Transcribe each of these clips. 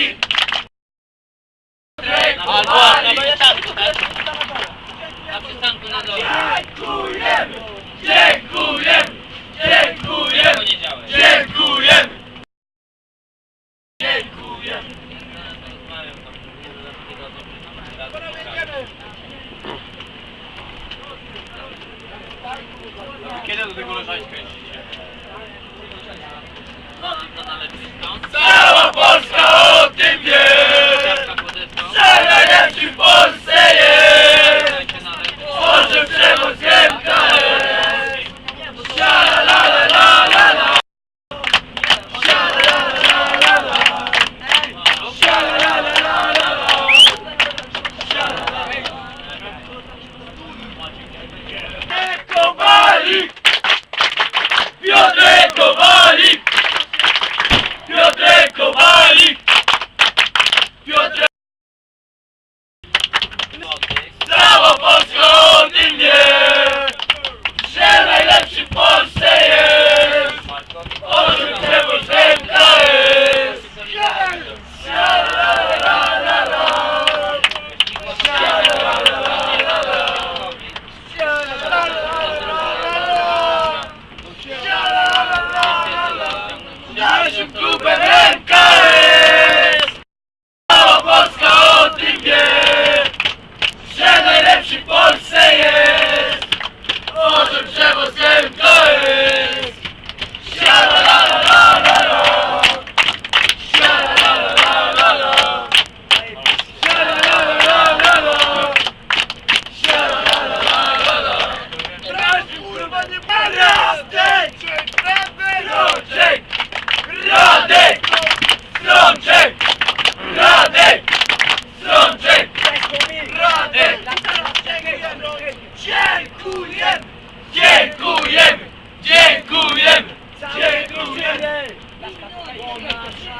Woli! Albo na przystanku, tak? Na przystanku na dole. Dziękujemy! Dziękujemy! Dziękujemy! Dziękujemy! Kiedy do tego leżańska jeździcie? No, na lepszy stąd. Let's! Dziękujemy! Dziękujemy! Dziękujemy!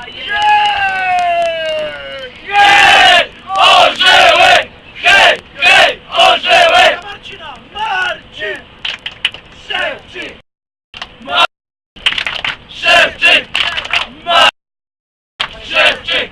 Jej! Jej! Hej! Hej! Orzełek! Marcin! Szewczyk! Ma- Szewczyk! Ma- Szewczyk!